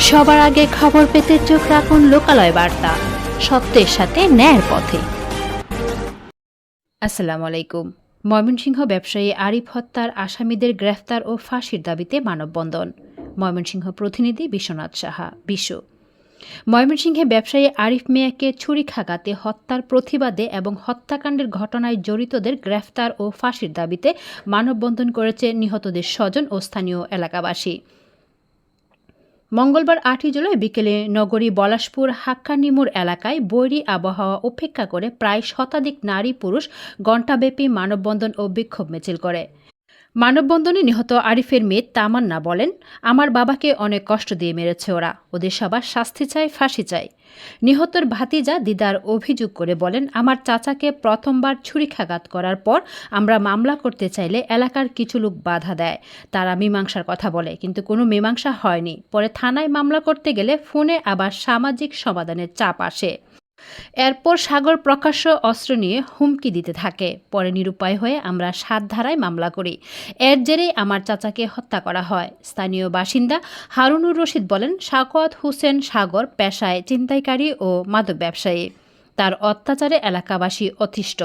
সবার আগে খবর পেতে চোখ রাখুন লোকালয় বার্তা। সত্যের সাথে ন্যায়ের পথে। আসসালামু আলাইকুম। ময়মনসিংহ ব্যবসায়ী আরিফ হত্যার আসামিদের গ্রেফতার ও ফাঁসির দাবিতে মানববন্ধন। ময়মনসিংহ প্রতিনিধি বিশ্বনাথ সাহা, বিশ্ব। ময়মনসিংহে ব্যবসায়ী আরিফ মিয়াকে ছুরিখাঘাতে হত্যার প্রতিবাদে এবং হত্যাকাণ্ডের ঘটনায় জড়িতদের গ্রেফতার ও ফাঁসির দাবিতে মানববন্ধন করেছে নিহতদের স্বজন ও স্থানীয় এলাকাবাসী। মঙ্গলবার আটই জুলাই বিকেলে নগরী বলাসপুর হাক্কানিমুর এলাকায় বৈরী আবহাওয়া উপেক্ষা করে প্রায় শতাধিক নারী পুরুষ ঘণ্টাব্যাপী মানববন্ধন ও বিক্ষোভ মিছিল করে। মানববন্ধনে নিহত আরিফের মেয়ে তামান্না বলেন, আমার বাবাকে অনেক কষ্ট দিয়ে মেরেছে ওরা। ওদের সবার শাস্তি চাই ফাঁসি চাই নিহতর ভাতিজা দিদার অভিযোগ করে বলেন, আমার চাচাকে প্রথমবার ছুরিখাঘাত করার পর আমরা মামলা করতে চাইলে এলাকার কিছু লোক বাধা দেয়। তারা মীমাংসার কথা বলে, কিন্তু কোনো মীমাংসা হয়নি। পরে থানায় মামলা করতে গেলে ফোনে আবার সামাজিক সমাধানের চাপ আসে। এরপর সাগর প্রকাশ্য অস্ত্র নিয়ে হুমকি দিতে থাকে। পরে নিরুপায় হয়ে আমরা সাত ধারায় মামলা করি। এর জেরেই আমার চাচাকে হত্যা করা হয়। স্থানীয় বাসিন্দা হারুনুর রশিদ বলেন শাকওয়াত হোসেন সাগর পেশায় চিন্তাইকারী ও মাদক ব্যবসায়ী। তার অত্যাচারে এলাকাবাসী অতিষ্ঠ।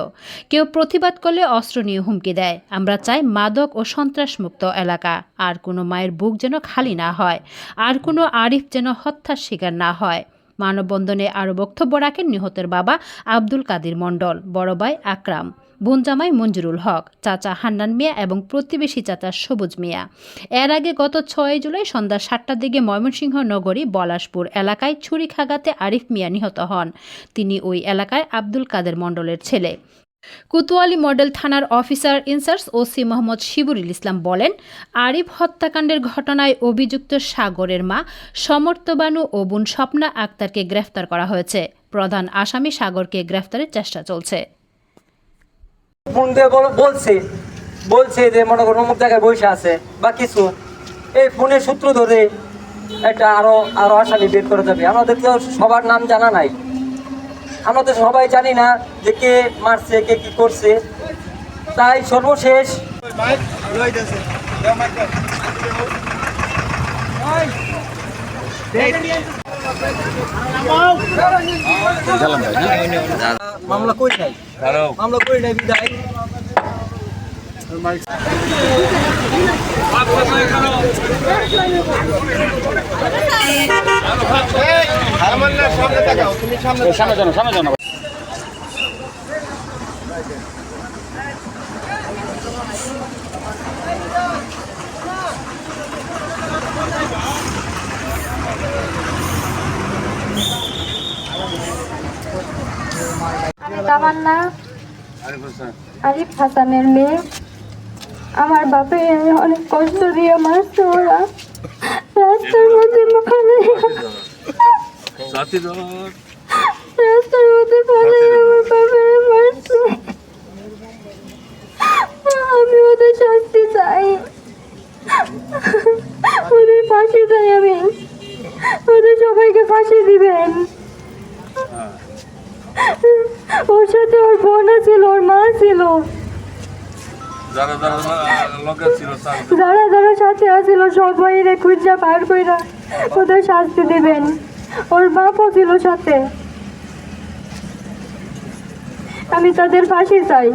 কেউ প্রতিবাদ করলে অস্ত্র নিয়ে হুমকি দেয়। আমরা চাই মাদক ও সন্ত্রাসমুক্ত এলাকা। আর কোনো মায়ের বুক যেন খালি না হয়। আর কোনো আরিফ যেন হত্যার শিকার না হয়। মানববন্ধনে আরও বক্তব্য রাখেন নিহতের বাবা আব্দুল কাদির মণ্ডল, বড় ভাই আকরাম বোনজামাই মঞ্জুরুল হক, চাচা হান্নান মিয়া এবং প্রতিবেশী চাচা সবুজ মিয়া। এর আগে গত ছয় জুলাই সন্ধ্যা সাতটার দিকে ময়মনসিংহ নগরী বলাশপুর এলাকায় ছুরিখাগাতে আরিফ মিয়া নিহত হন। তিনি ওই এলাকায় আব্দুল কাদের মণ্ডলের ছেলে। কুতুয়ালি মডেল থানার officer incharge OC Mohammad Shiburul Islam বলেন, আরিফ হত্যাকাণ্ডের ঘটনায় অভিযুক্ত সাগরের মা সমর্থবানু ও বোন স্বপ্না আক্তারকে গ্রেফতার করা হয়েছে। প্রধান আসামি সাগরকে গ্রেফতারের চেষ্টা চলছে। বলছে বলছে যে মনে করো অমুক জায়গায় বসে আছে বা কিছু। এই ফোনের সূত্র ধরে একটা আরও আরও আসামি বের করে যাবে আমাদের তো সবার নাম জানা নাই। আমরা তো সবাই জানি না যে কে মারছে কে কি করছে। তাই সর্বশেষ মামলা তামান্না। আরিফ হাসানের মেয়ে। আমার বাপে অনেক কষ্ট দিয়ে মারছে ওরা রাস্তার মধ্যে মারে রাস্তার মধ্যে ফেলে আমার বাবারে মারছে আমি ওদের শাস্তি চাই। ওদের ফাঁসি চাই আমি। ওদের সবাইকে ফাঁসি দিবেন। ওর সাথে ওর বোনও ছিল ওর মা ছিল। যারা যারা সাথে আছিল সবাই রে খুঁজা পার কইরা ওদের শাস্তি দিবেন। ওর বাপও ছিল সাথে। আমি তাদের ফাঁসি চাই।